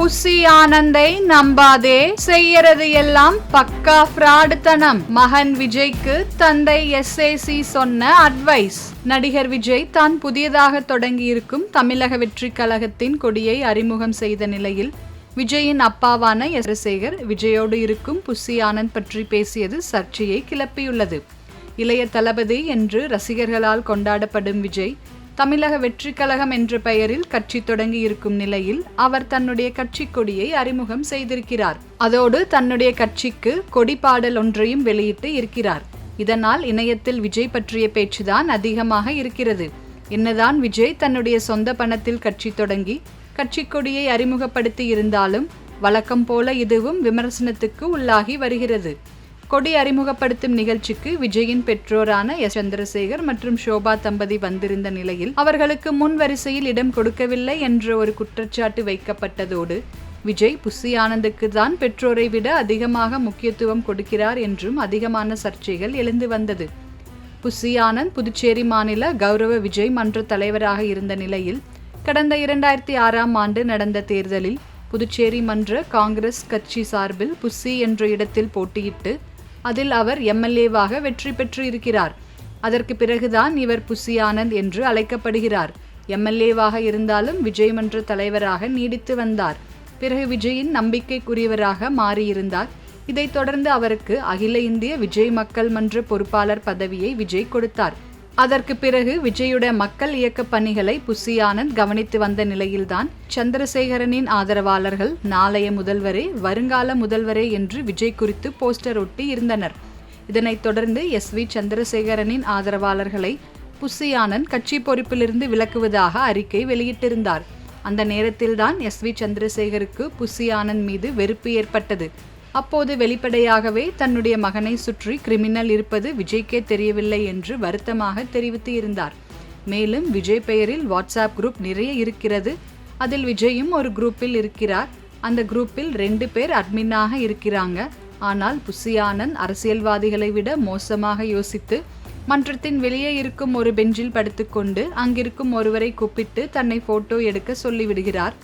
புசி ஆனந்தை நம்பாதே செய்யறது எல்லாம் பக்கா ஃப்ராடுத்தனம். மகன் விஜய்க்கு தந்தை எஸ்ஏசி சொன்ன அட்வைஸ் நடிகர் விஜய் தான் புதியதாக தொடங்கியிருக்கும் தமிழக வெற்றி கழகத்தின் கொடியை அறிமுகம் செய்த நிலையில் விஜயின் அப்பாவான எஸ்ரசேகர் விஜயோடு இருக்கும் புசி ஆனந்த் பற்றி பேசியது சர்ச்சையை கிளப்பியுள்ளது. இளைய தளபதி என்று ரசிகர்களால் கொண்டாடப்படும் விஜய் தமிழக வெற்றி கழகம் என்ற பெயரில் கட்சி தொடங்கி இருக்கும் நிலையில் அவர் தன்னுடைய கட்சி கொடியை அறிமுகம் செய்திருக்கிறார். அதோடு தன்னுடைய கட்சிக்கு கொடி பாடல் ஒன்றையும் வெளியிட்டு இருக்கிறார். இதனால் இணையத்தில் விஜய் பற்றிய பேச்சுதான் அதிகமாக இருக்கிறது. என்னதான் விஜய் தன்னுடைய சொந்த பணத்தில் கட்சி தொடங்கி கட்சி கொடியை அறிமுகப்படுத்தி இருந்தாலும் வழக்கம் போல இதுவும் விமர்சனத்துக்கு உள்ளாகி வருகிறது. கொடி அறிமுகப்படுத்தும் நிகழ்ச்சிக்கு விஜயின் பெற்றோரான எஸ். சந்திரசேகர் மற்றும் ஷோபா தம்பதி வந்திருந்த நிலையில் அவர்களுக்கு முன் வரிசையில் இடம் கொடுக்கவில்லை என்ற ஒரு குற்றச்சாட்டு வைக்கப்பட்டதோடு விஜய் புசி ஆனந்துக்கு தான் பெற்றோரை விட அதிகமாக முக்கியத்துவம் கொடுக்கிறார் என்றும் அதிகமான சர்ச்சைகள் எழுந்து வந்தது. புசி ஆனந்த் புதுச்சேரி மாநில கௌரவ விஜய் மன்ற தலைவராக இருந்த நிலையில் கடந்த இரண்டாயிரத்தி ஆறாம் ஆண்டு நடந்த தேர்தலில் புதுச்சேரி மன்ற காங்கிரஸ் கட்சி சார்பில் புசி என்ற இடத்தில் போட்டியிட்டு அதில் அவர் எம்எல்ஏவாக வெற்றி பெற்று இருக்கிறார் அதற்கு பிறகுதான் இவர் புசி ஆனந்த் என்று அழைக்கப்படுகிறார். எம்எல்ஏவாக இருந்தாலும் விஜய் மன்ற தலைவராக நீடித்து வந்தார். பிறகு விஜயின் நம்பிக்கைக்குரியவராக மாறியிருந்தார். இதைத் தொடர்ந்து அவருக்கு அகில இந்திய விஜய் மக்கள் மன்ற பொறுப்பாளர் பதவியை விஜய் கொடுத்தார். அதற்கு பிறகு விஜயுடைய மக்கள் இயக்க பணிகளை புசி ஆனந்த் கவனித்து வந்த நிலையில்தான் சந்திரசேகரனின் ஆதரவாளர்கள் நாளைய முதல்வரே வருங்கால முதல்வரே என்று விஜய் குறித்து போஸ்டர் ஒட்டி இருந்தனர். இதனைத் தொடர்ந்து எஸ் வி சந்திரசேகரனின் ஆதரவாளர்களை புசி ஆனந்த் கட்சி பொறுப்பிலிருந்து விலக்குவதாக அறிக்கை வெளியிட்டிருந்தார். அந்த நேரத்தில்தான் எஸ் வி சந்திரசேகருக்கு புசி ஆனந்த் மீது வெறுப்பு ஏற்பட்டது. அப்போது வெளிப்படையாகவே தன்னுடைய மகனை சுற்றி கிரிமினல் இருப்பது விஜய்க்கே தெரியவில்லை என்று வருத்தமாக தெரிவித்து இருந்தார் மேலும் விஜய் பெயரில் வாட்ஸ்அப் குரூப் நிறைய இருக்கிறது. அதில் விஜயும் ஒரு குரூப்பில் இருக்கிறார். அந்த குரூப்பில் ரெண்டு பேர் அட்மினாக இருக்கிறாங்க. ஆனால் புசியானந்த் அரசியல்வாதிகளை விட மோசமாக யோசித்து மன்றத்தின் வெளியே இருக்கும் ஒரு பெஞ்சில் படுத்துக்கொண்டு அங்கிருக்கும் ஒருவரை கூப்பிட்டு தன்னை போட்டோ எடுக்க சொல்லிவிடுகிறார்.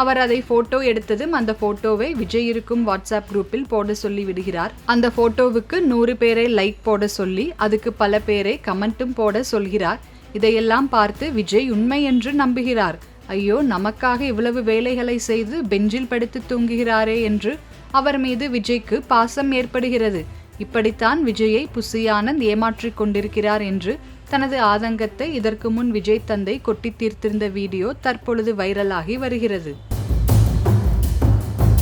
அவர் அதை போட்டோ எடுத்ததும் அந்த போட்டோவை விஜய் இருக்கும் வாட்ஸ்அப் குரூப்பில் போட சொல்லி விடுகிறார். அந்த போட்டோவுக்கு நூறு பேரை லைக் போட சொல்லி அதுக்கு பல பேரை கமெண்ட்டும் போட சொல்கிறார். இதையெல்லாம் பார்த்து விஜய் உண்மை என்று நம்புகிறார். ஐயோ நமக்காக இவ்வளவு வேலைகளை செய்து பெஞ்சில் படுத்து தூங்குகிறாரே என்று அவர் மீது விஜய்க்கு பாசம் ஏற்படுகிறது. இப்படித்தான் விஜயை புசி ஆனந்த் ஏமாற்றிக் கொண்டிருக்கிறார் என்று தனது ஆதங்கத்தை இதற்கு முன் விஜய் தந்தை கொட்டி தீர்த்திருந்த வீடியோ தற்பொழுது வைரலாகி வருகிறது.